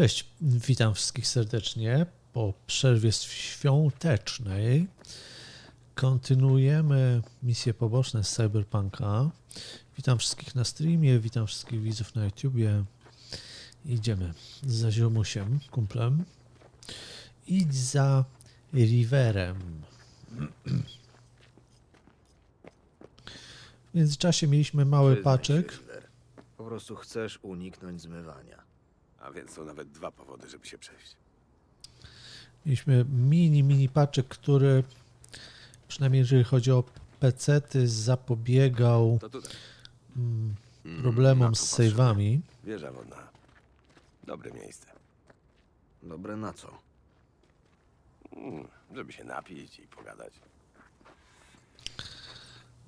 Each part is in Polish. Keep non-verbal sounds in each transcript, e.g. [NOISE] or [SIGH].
Cześć, witam wszystkich serdecznie po przerwie świątecznej. Kontynuujemy misje poboczne z Cyberpunka. Witam wszystkich na streamie, witam wszystkich widzów na YouTubie. Idziemy za ziomusiem, kumplem. Idź za Riverem. W międzyczasie mieliśmy mały Przyznaj paczek. się. Po prostu chcesz uniknąć zmywania. A więc są nawet dwa powody, żeby się przejść. Mieliśmy mini, mini paczek, który przynajmniej jeżeli chodzi o pecety zapobiegał To tutaj. mm, Mm, problemom z save'ami. Wieża wodna. Dobre miejsce. Dobre na co? Mm, żeby się napić i pogadać.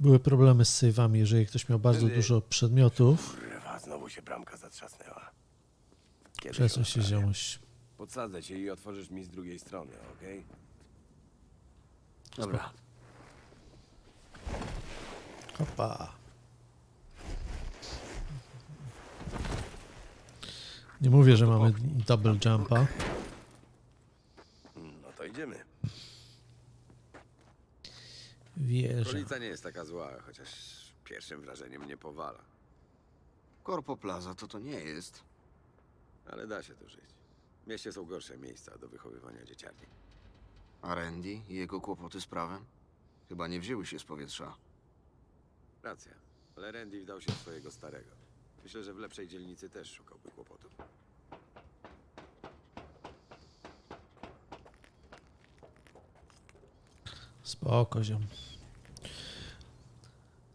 Były problemy z save'ami, jeżeli ktoś miał bardzo Wtedy- dużo przedmiotów. Kurwa, znowu się bramka zatrzasnęła. Kiedy Przesuń się ziomuś. Podsadzę cię i otworzysz mi z drugiej strony, okej? Dobra. Hopa. Nie mówię, że mamy double jumpa. No to idziemy. Wieża. Okolica nie jest taka zła, chociaż pierwszym wrażeniem nie powala. Corpo Plaza to to nie jest. Ale da się tu żyć. W mieście są gorsze miejsca do wychowywania dzieciarni. A Randy i jego kłopoty z prawem? Chyba nie wzięły się z powietrza. Racja. Ale Randy wdał się w swojego starego. Myślę, że w lepszej dzielnicy też szukałby kłopotów. Spoko, ziom.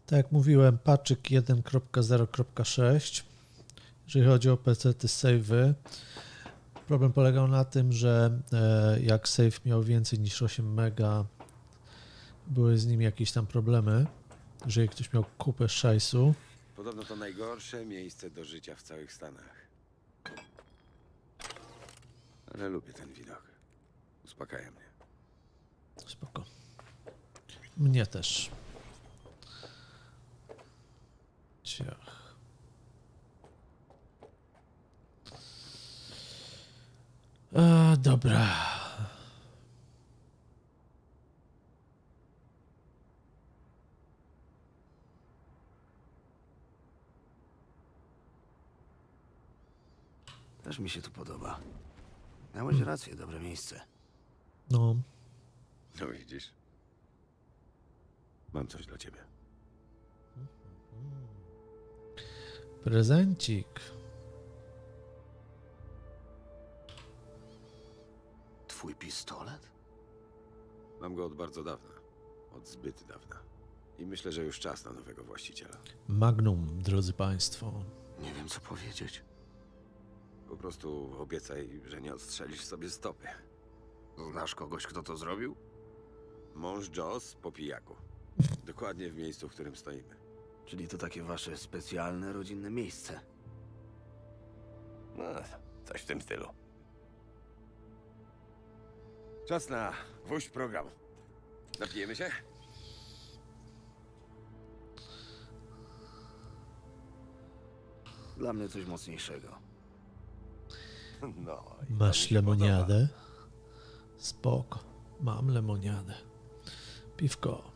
Tak jak mówiłem, paczyk 1.0.6. Jeżeli chodzi o PC, ty save'y. Problem polegał na tym, że e, jak save miał więcej niż 8 mega, były z nim jakieś tam problemy. Jeżeli ktoś miał kupę szajsu, Podobno to najgorsze miejsce do życia w całych Stanach. Ale lubię ten widok. Uspokaja mnie. spoko. Mnie też. Ciach. A, dobra. Też mi się tu podoba. Miałeś rację, dobre miejsce. No, No widzisz? Mam coś dla ciebie. prezencik. Twój pistolet? Mam go od bardzo dawna. Od zbyt dawna. I myślę, że już czas na nowego właściciela. Magnum, drodzy Państwo. Nie wiem, co powiedzieć. Po prostu obiecaj, że nie odstrzelisz sobie stopy. Znasz kogoś, kto to zrobił? Mąż Joss po pijaku. [LAUGHS] Dokładnie w miejscu, w którym stoimy. Czyli to takie wasze specjalne, rodzinne miejsce. No, coś w tym stylu. Czas na gwóźdź programu. Napijemy się? Dla mnie coś mocniejszego. No. i to mi Masz się podoba. lemoniadę? Spoko. Mam lemoniadę. Piwko.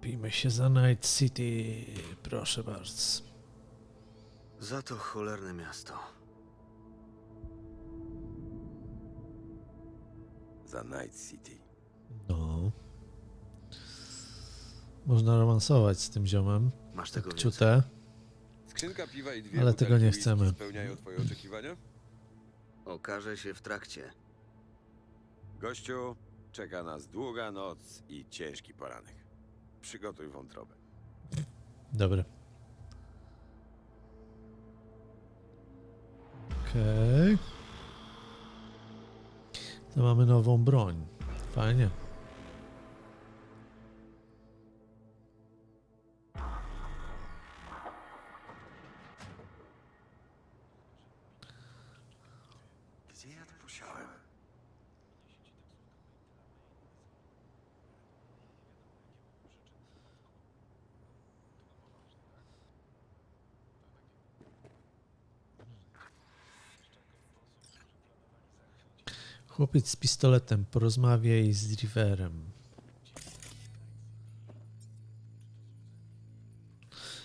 Pijmy się za Night City. Proszę bardzo. Za to cholerne miasto. Za Night City. No. Można romansować z tym ziomem. Masz tego więcej? Ciutę. Skrzynka piwa i dwie Ale butelki tego nie whisky chcemy. spełniają twoje oczekiwania? Okaże się w trakcie. Gościu, czeka nas długa noc i ciężki poranek. Przygotuj wątrobę. Dobry. Okej. To mamy nową broń. Fajnie. Chłopiec z pistoletem, porozmawiaj z Riverem.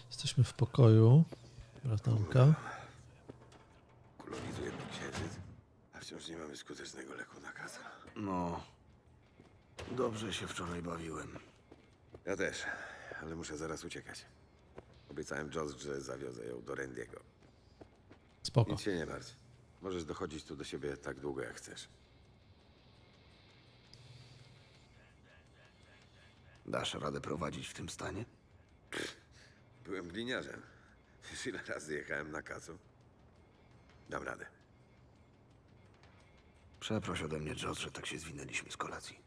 Jesteśmy w pokoju. Bratanka. Kulonizuje mnie księżyc, a wciąż nie mamy skutecznego leku na kasę. No. Dobrze się wczoraj bawiłem. Ja też, ale muszę zaraz uciekać. Obiecałem Joss, że zawiozę ją do Randiego. Spoko. Nic się nie martw. Możesz dochodzić tu do siebie tak długo, jak chcesz. Dasz radę prowadzić w tym stanie? Byłem gliniarzem. Wiesz, [LAUGHS] ile razy jechałem na kacu? Dam radę. Przeproś ode mnie, Joss, że tak się zwinęliśmy z kolacji.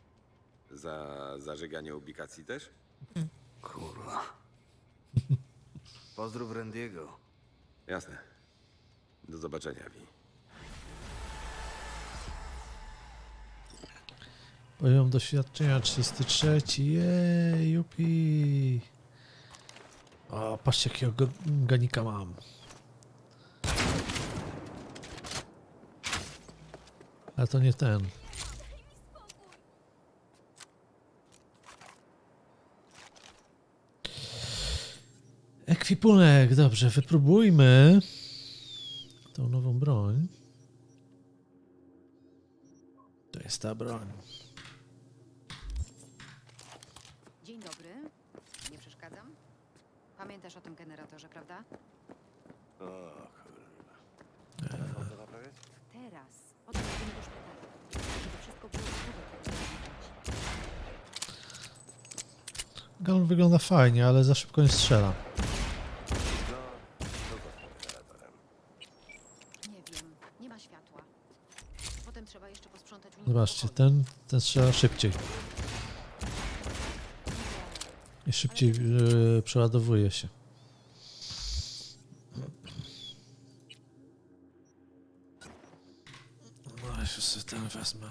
Za zażeganie ubikacji też? Kurwa. Pozdrów Randiego. Jasne. Do zobaczenia, Vi. Poziom doświadczenia 33. Jej, jupi. O, patrzcie jakiego go- ganika mam. Ale to nie ten. Ekwipunek, dobrze, wypróbujmy tą nową broń. To jest ta broń. Pamiętasz o tym generatorze, prawda? Teraz. Potem jedziemy do szpitala. Żeby wszystko było gotowe. Gun wygląda fajnie, ale za szybko nie strzela. Nie wiem. Nie ma światła. Potem trzeba jeszcze posprzątać u nich Zobaczcie, pokoje. ten, ten strzela szybciej. I szybciej yy, przeładowuje się. No, jeszcze sobie ten wezmę.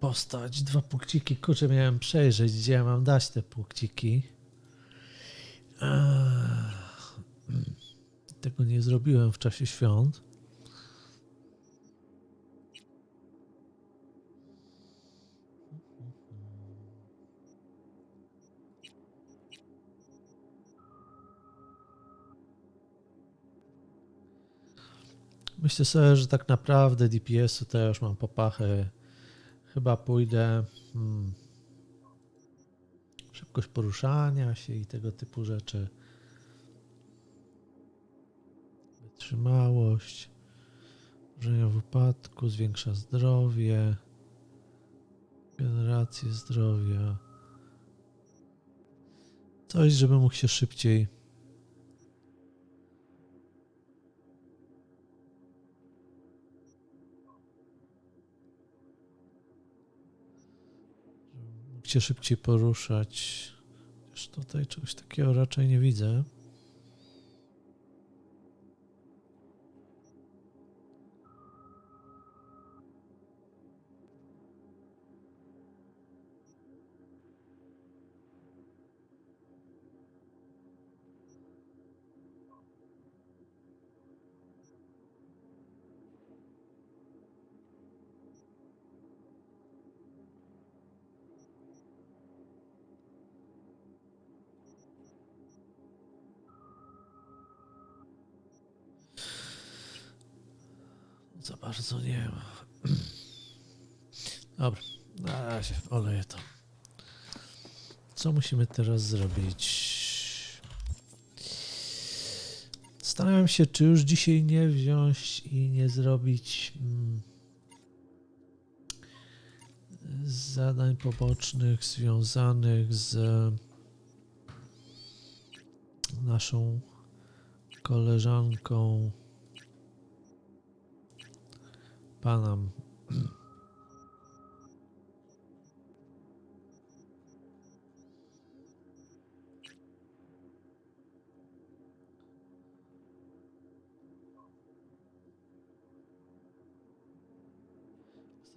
Postać, dwa punkciki. Kurczę, miałem przejrzeć, gdzie ja mam dać te punkciki. Eee, Tego nie zrobiłem w czasie świąt. Myślę sobie, że tak naprawdę DPS-u to ja już mam popachę. Chyba pójdę. Hmm, szybkość poruszania się i tego typu rzeczy. Wytrzymałość. Wrażenia w upadku, zwiększa zdrowie. Generację zdrowia. Coś, żeby mógł się szybciej się szybciej poruszać. Już tutaj czegoś takiego raczej nie widzę. Oleję to. Co musimy teraz zrobić? Zastanawiam się, czy już dzisiaj nie wziąć i nie zrobić mm, zadań pobocznych związanych z naszą koleżanką Panam.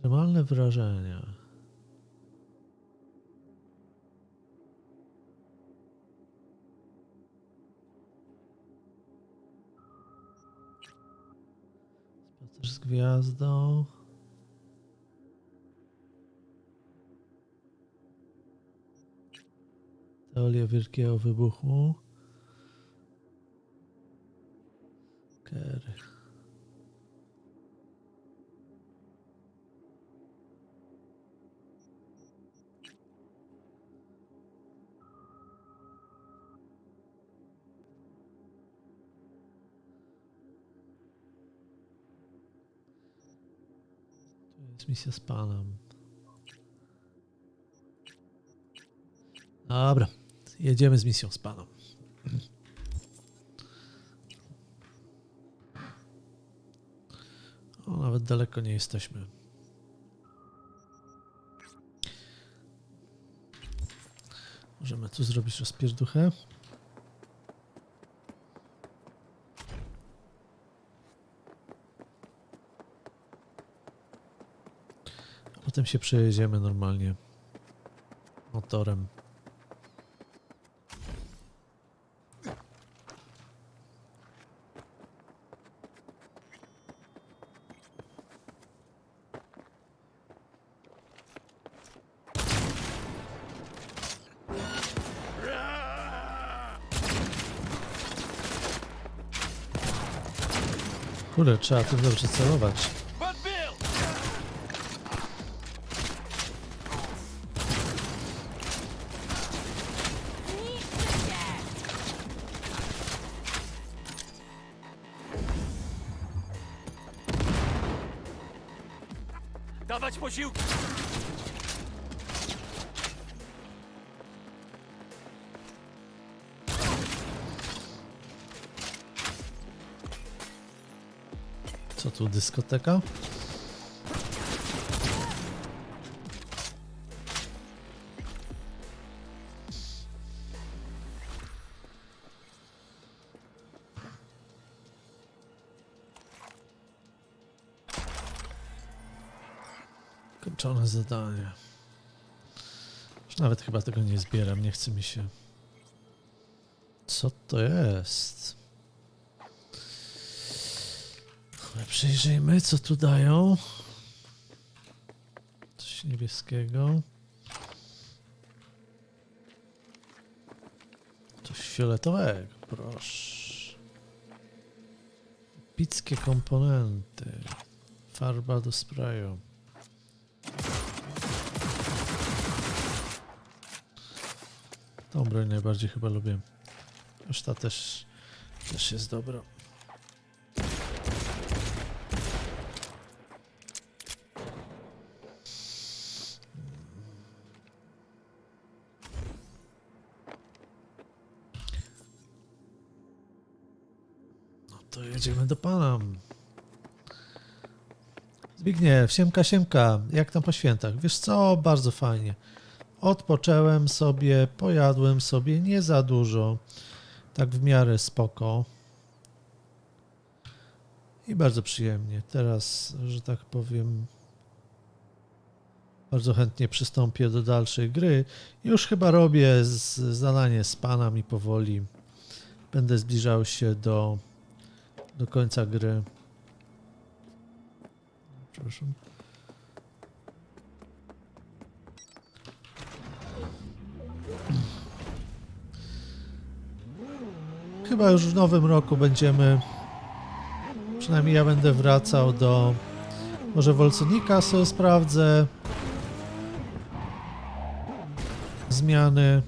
Ekstremalne wrażenia. z gwiazdą. Teoria wielkiego wybuchu. Jest misja z panem. Dobra, jedziemy z misją z panem. O, nawet daleko nie jesteśmy. Możemy tu zrobić rozpierduchę. Potem się przejedziemy normalnie motorem. Kurde, trzeba tu dobrze celować. Posiłki! Co tu, dyskoteka? Zadanie. Już nawet chyba tego nie zbieram, nie chce mi się. Co to jest? Ale Przyjrzyjmy, co tu dają. Coś niebieskiego. Coś fioletowego, proszę. Epickie komponenty. Farba do sprayu. Tą broń najbardziej chyba lubię. Reszta też, też jest dobra. No to jedziemy do pana. Zbigniew, siemka, siemka. Jak tam po świętach? Wiesz co? Bardzo fajnie. Odpocząłem sobie, pojadłem sobie nie za dużo. Tak w miarę spoko. I bardzo przyjemnie. Teraz, że tak powiem, bardzo chętnie przystąpię do dalszej gry. Już chyba robię zadanie z panem i powoli będę zbliżał się do, do końca gry. Przepraszam. Chyba już w nowym roku będziemy. Przynajmniej ja będę wracał do. Może Wolconika sobie sprawdzę. Zmiany.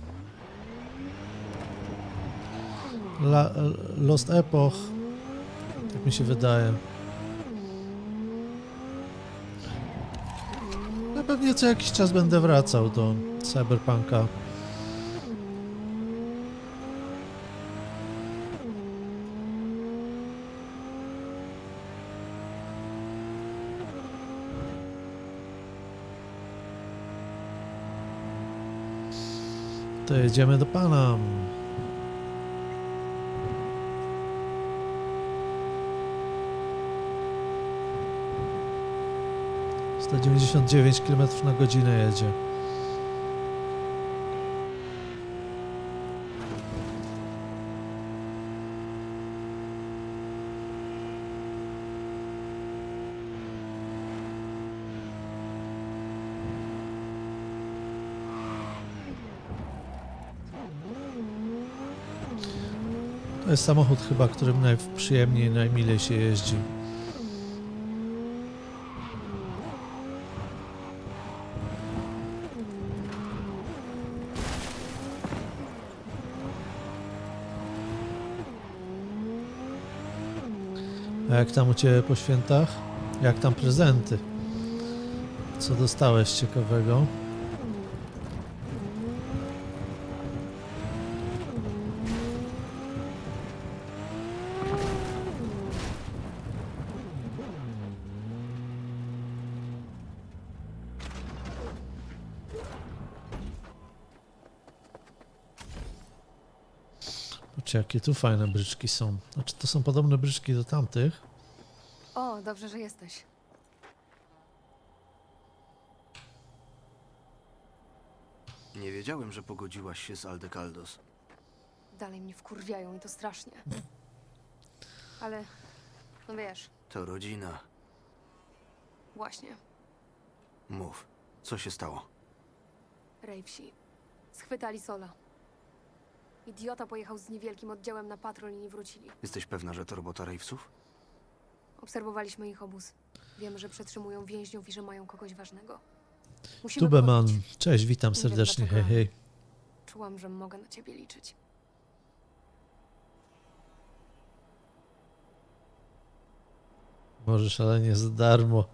La, Lost Epoch. Tak mi się wydaje. No pewnie co jakiś czas będę wracał do Cyberpunka. Jedziemy do pana. Sto dziewięćdziesiąt dziewięć kilometrów na godzinę jedzie. Jest samochód chyba, którym najprzyjemniej, najmilej się jeździ. A jak tam u Ciebie po świętach? Jak tam prezenty? Co dostałeś ciekawego? Patrzcie, jakie tu fajne bryczki są. Znaczy, to są podobne bryczki do tamtych. O, dobrze, że jesteś. Nie wiedziałem, że pogodziłaś się z Aldecaldos. Dalej mnie wkurwiają i to strasznie. Ale, no wiesz, To rodzina. właśnie, Mów, co się stało? Rejwsi. Schwytali Sola. Idiota pojechał z niewielkim oddziałem na patrol i nie wrócili. Jesteś pewna, że to robota Ravesów? Obserwowaliśmy ich obóz. Wiemy, że przetrzymują więźniów i że mają kogoś ważnego. Musimy Tubeman, cześć, witam Nie wiem serdecznie, hej, dlaczego. hej. Czułam, że mogę na ciebie liczyć. Możesz, ale nie za darmo.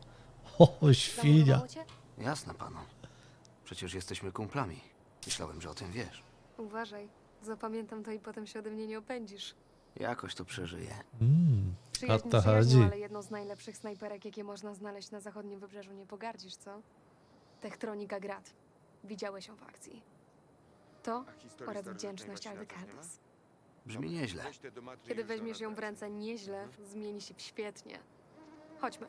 O, świnia. Załadowało cię? Jasne, panu. Przecież jesteśmy kumplami. Myślałem, że o tym wiesz. Uważaj. Zapamiętam to i potem się ode mnie nie opędzisz. Jakoś to przeżyję. Mm, Przyjaźń o to przyjaźnią, chodzi. ale jedną z najlepszych snajperek, jakie można znaleźć na zachodnim wybrzeżu, nie pogardzisz, co? Techtronika Grad. Widziałeś ją w akcji. To oraz wdzięczność Aldecaldos. Brzmi nieźle. Kiedy weźmiesz ją w ręce nieźle, zmieni się w świetnie. Chodźmy.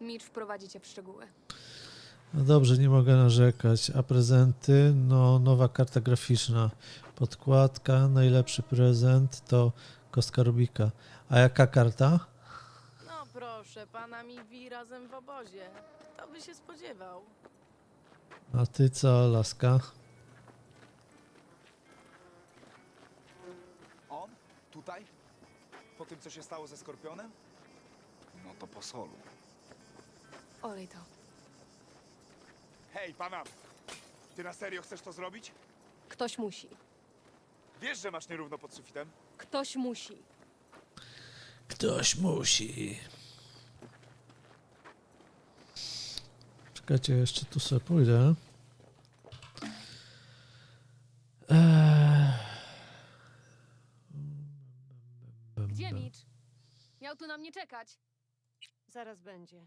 Mitch wprowadzi cię w szczegóły. No dobrze, nie mogę narzekać. A prezenty? No, nowa karta graficzna. Podkładka, najlepszy prezent to kostka Rubika. A jaka karta? No proszę, pana Miwi razem w obozie. Kto by się spodziewał? A ty co, laska? On? Tutaj? Po tym, co się stało ze Skorpionem? No to po solu. Olej to. Hej, pana! Ty na serio chcesz to zrobić? Ktoś musi. Wiesz, że masz nierówno pod sufitem? Ktoś musi. Ktoś musi. Czekajcie, jeszcze tu sobie pójdę. Eee. Gdzie Mitch? Miał tu na mnie czekać. Zaraz będzie.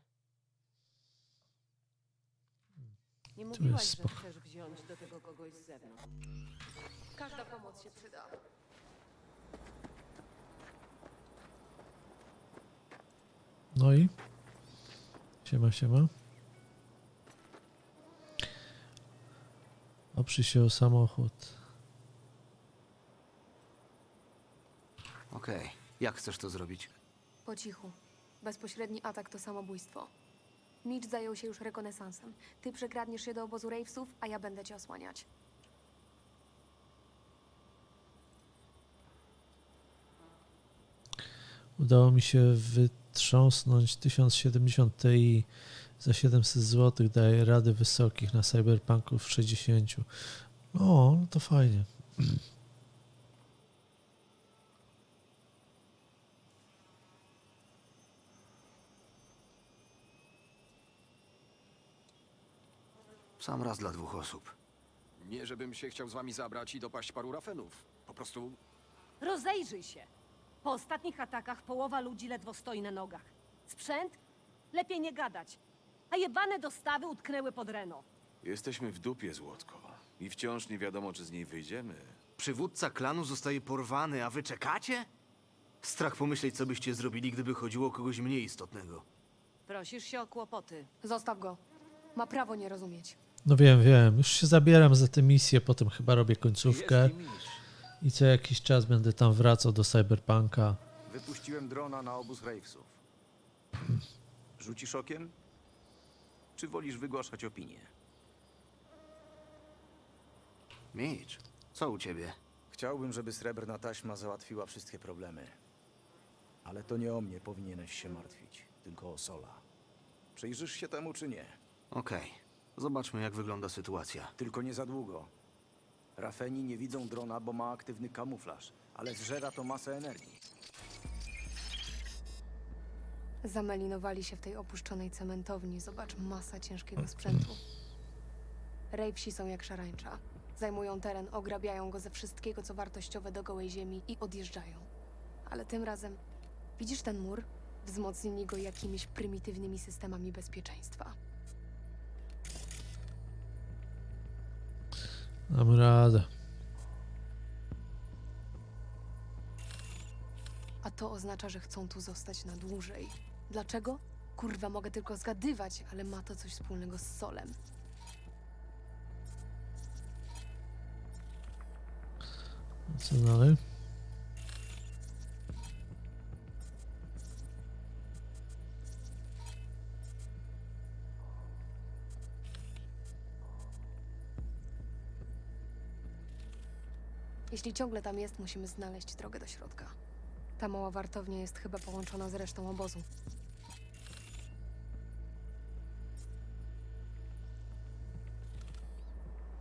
Nie jest mówiłaś, że spoko. chcesz wziąć do tego kogoś z zewnątrz. Każda pomoc się przyda. No i? Siema, siema. Oprzyj się o samochód. Okej, jak chcesz to zrobić? Po cichu. Bezpośredni atak to samobójstwo. Mitch zajął się już rekonesansem. Ty przekradniesz się do obozu Ravesów, a ja będę cię osłaniać. Udało mi się wytrząsnąć 1070 Ti za 700 zł. Daje rady wysokich na Cyberpunku w 60. O, no to fajnie. Sam raz dla dwóch osób. Nie, żebym się chciał z wami zabrać i dopaść paru rafenów. Po prostu Rozejrzyj się. Po ostatnich atakach połowa ludzi ledwo stoi na nogach. Sprzęt? Lepiej nie gadać. A jebane dostawy utknęły pod Reno. Jesteśmy w dupie, Złotko. I wciąż nie wiadomo, czy z niej wyjdziemy. Przywódca klanu zostaje porwany, a wy czekacie? Strach pomyśleć, co byście zrobili, gdyby chodziło o kogoś mniej istotnego. Prosisz się o kłopoty. Zostaw go. Ma prawo nie rozumieć. No wiem, wiem. Już się zabieram za tę misję, potem chyba robię końcówkę i co jakiś czas będę tam wracał do Cyberpunka. wypuściłem drona na obóz Ravesów. Rzucisz okiem? Czy wolisz wygłaszać opinię? Mitch, co u ciebie? Chciałbym, żeby srebrna taśma załatwiła wszystkie problemy. Ale to nie o mnie powinieneś się martwić, tylko o Sola. Przyjrzysz się temu czy nie? Okej. Zobaczmy, jak wygląda sytuacja. Tylko nie za długo. Rafeni nie widzą drona, bo ma aktywny kamuflaż, ale zżera to masę energii. Zamelinowali się w tej opuszczonej cementowni. Zobacz, masa ciężkiego sprzętu. Rejpsi są jak szarańcza. Zajmują teren, ograbiają go ze wszystkiego, co wartościowe do gołej ziemi i odjeżdżają. Ale tym razem, widzisz ten mur? Wzmocnili go jakimiś prymitywnymi systemami bezpieczeństwa. Dam radę. A to oznacza, że chcą tu zostać na dłużej. Dlaczego? Kurwa, mogę tylko zgadywać, ale ma to coś wspólnego z solem. Co dalej? Jeśli ciągle tam jest, musimy znaleźć drogę do środka. Ta mała wartownia jest chyba połączona z resztą obozu.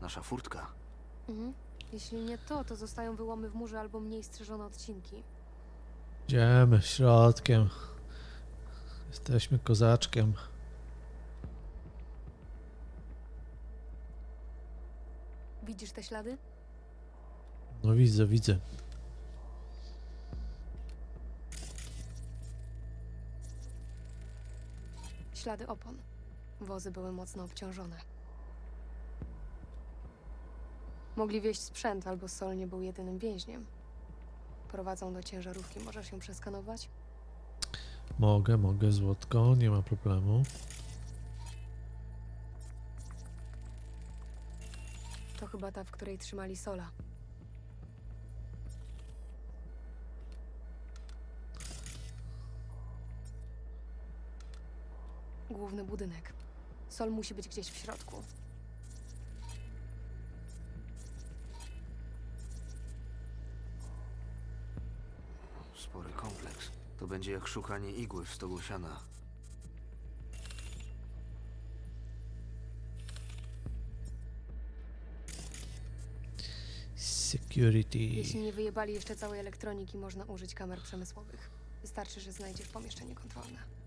Nasza furtka. Mhm. Jeśli nie to, to zostają wyłomy w murze albo mniej strzeżone odcinki. Idziemy środkiem. Jesteśmy kozaczkiem. Widzisz te ślady? No widzę, widzę. Ślady opon. Wozy były mocno obciążone. Mogli wieść sprzęt, albo Sol nie był jedynym więźniem. Prowadzą do ciężarówki, możesz ją przeskanować? Mogę, mogę, złotko, nie ma problemu. To chyba ta, w której trzymali Sola. Główny budynek. Sol musi być gdzieś w środku. Spory kompleks. To będzie jak szukanie igły w stogu siana. Security. Jeśli nie wyjebali jeszcze całej elektroniki, można użyć kamer przemysłowych. Wystarczy, że znajdziesz pomieszczenie kontrolne.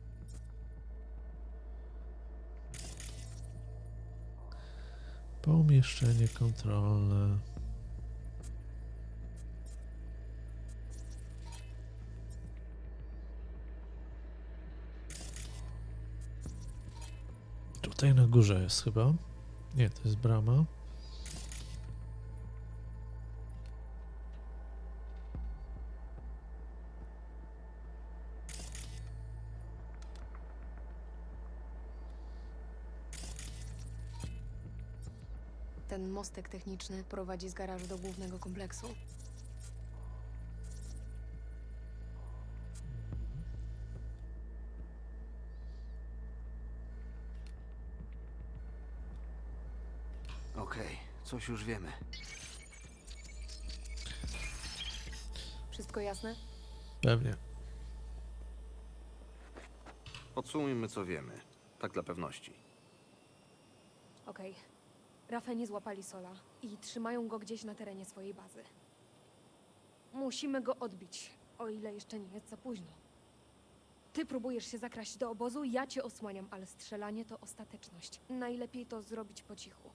Pomieszczenie kontrolne. Tutaj na górze jest chyba. Nie, to jest brama. Mostek techniczny prowadzi z garażu do głównego kompleksu. Okej, coś już wiemy. Wszystko jasne? Pewnie. Podsumujmy, co wiemy. Tak dla pewności. Okej. Rafeni złapali Sola i trzymają go gdzieś na terenie swojej bazy. Musimy go odbić, o ile jeszcze nie jest za późno. Ty próbujesz się zakraść do obozu, ja cię osłaniam, ale strzelanie to ostateczność. Najlepiej to zrobić po cichu.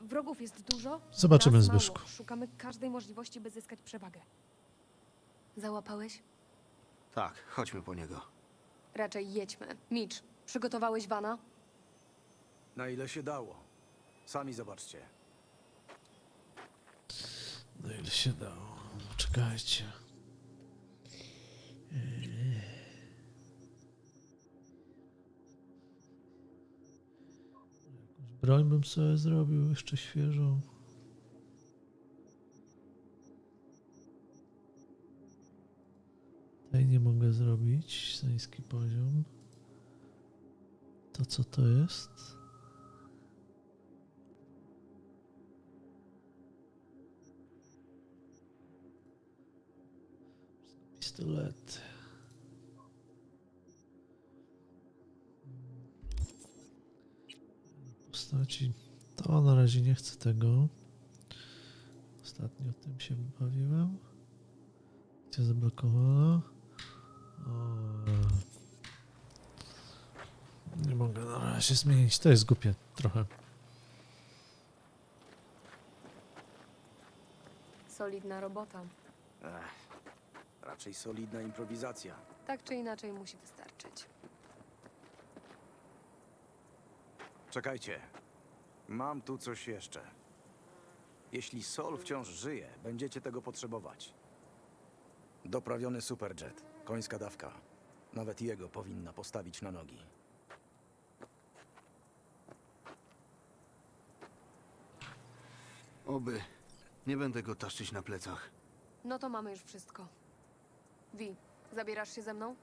Wrogów jest dużo. Zobaczymy, nas mało. Zbyszku. Szukamy każdej możliwości, by zyskać przewagę. Załapałeś? Tak, chodźmy po niego. Raczej jedźmy. Mitch, przygotowałeś wana? Na ile się dało. Sami zobaczcie. No ile się dało. Czekajcie. Jakąś broń bym sobie zrobił jeszcze świeżą. Tej nie mogę zrobić. Za niski poziom. To co to jest? Pistolet. Postaci. To na razie nie chcę tego. Ostatnio tym się bawiłem. Gdzie zablokowano? O, Nie mogę na razie zmienić. To jest głupie trochę. Solidna robota. Ech, raczej solidna improwizacja. Tak czy inaczej musi wystarczyć. Czekajcie. Mam tu coś jeszcze. Jeśli Sol wciąż żyje, będziecie tego potrzebować. Doprawiony superjet, końska dawka. Nawet jego powinna postawić na nogi. Oby. Nie będę go taszczyć na plecach. No to mamy już wszystko. Wi, zabierasz się ze mną?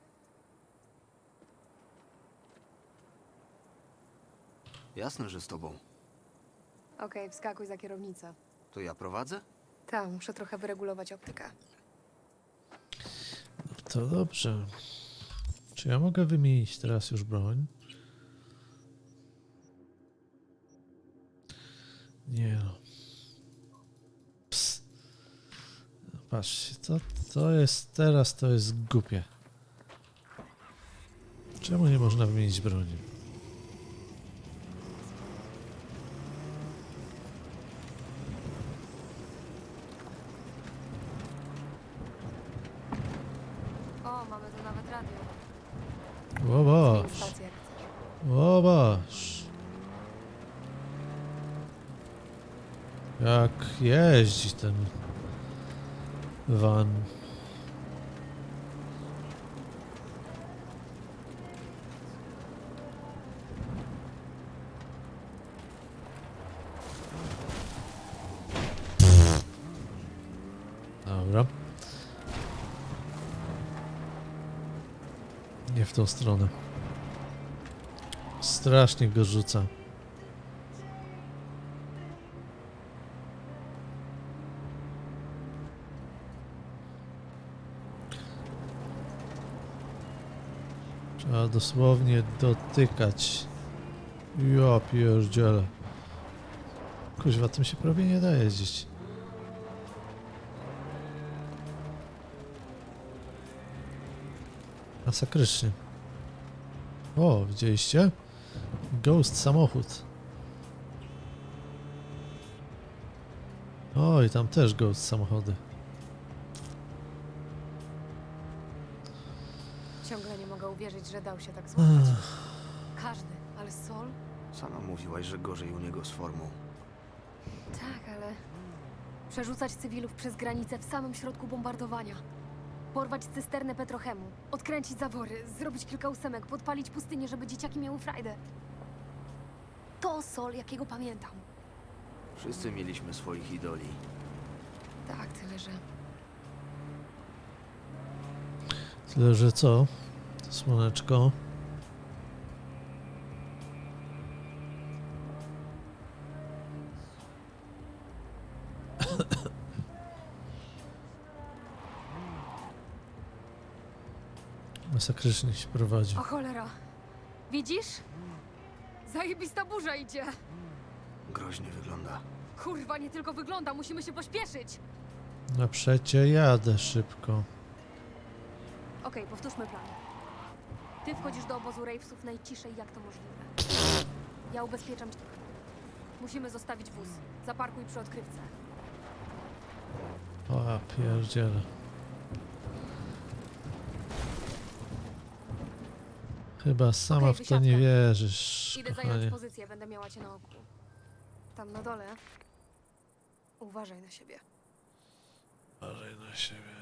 Jasne, że z tobą. Okej, wskakuj za kierownicę. To ja prowadzę? Tak, muszę trochę wyregulować optykę. To dobrze. Czy ja mogę wymienić teraz już broń? Nie no. Ps. No Patrzcie, to, to jest teraz, to jest głupie. Czemu nie można wymienić broni? O, mamy tu nawet radio. Łoboż, Stację. Jak jeździ ten van. Dobra. Nie w tą stronę. Strasznie go rzuca. Trzeba dosłownie dotykać. Ja pierdziele. Kuźwa, tym się prawie nie da jeździć. Masakrycznie. O, widzieliście? Ghost samochód. O, i tam też ghost samochody. Ciągle nie mogę uwierzyć, że dał się tak złapać. Każdy, ale Sol? Sama mówiłaś, że gorzej u niego z formą. Tak, ale... Przerzucać cywilów przez granicę w samym środku bombardowania. Porwać cysternę petrochemu, odkręcić zawory, zrobić kilka ósemek, podpalić pustynię, żeby dzieciaki miały frajdę. To Sol, jakiego pamiętam. Wszyscy mieliśmy swoich idoli. Tak, tyle że... Tyle, że co? Słoneczko. Masakrycznie się prowadzi. O cholera! Widzisz? Zajebista burza idzie! Groźnie wygląda. Kurwa, nie tylko wygląda, musimy się pośpieszyć! No przecie jadę szybko. Okej, powtórzmy plan. Ty wchodzisz do obozu Ravesów najciszej jak to możliwe. Ja ubezpieczam cię. Musimy zostawić wóz. Zaparkuj przy odkrywce. O, ja pierdziele. Chyba sama Okej, w to nie wysiadka. wierzysz, Idę zająć kochanie. pozycję, będę miała cię na oku. Tam na dole. Uważaj na siebie. Uważaj na siebie.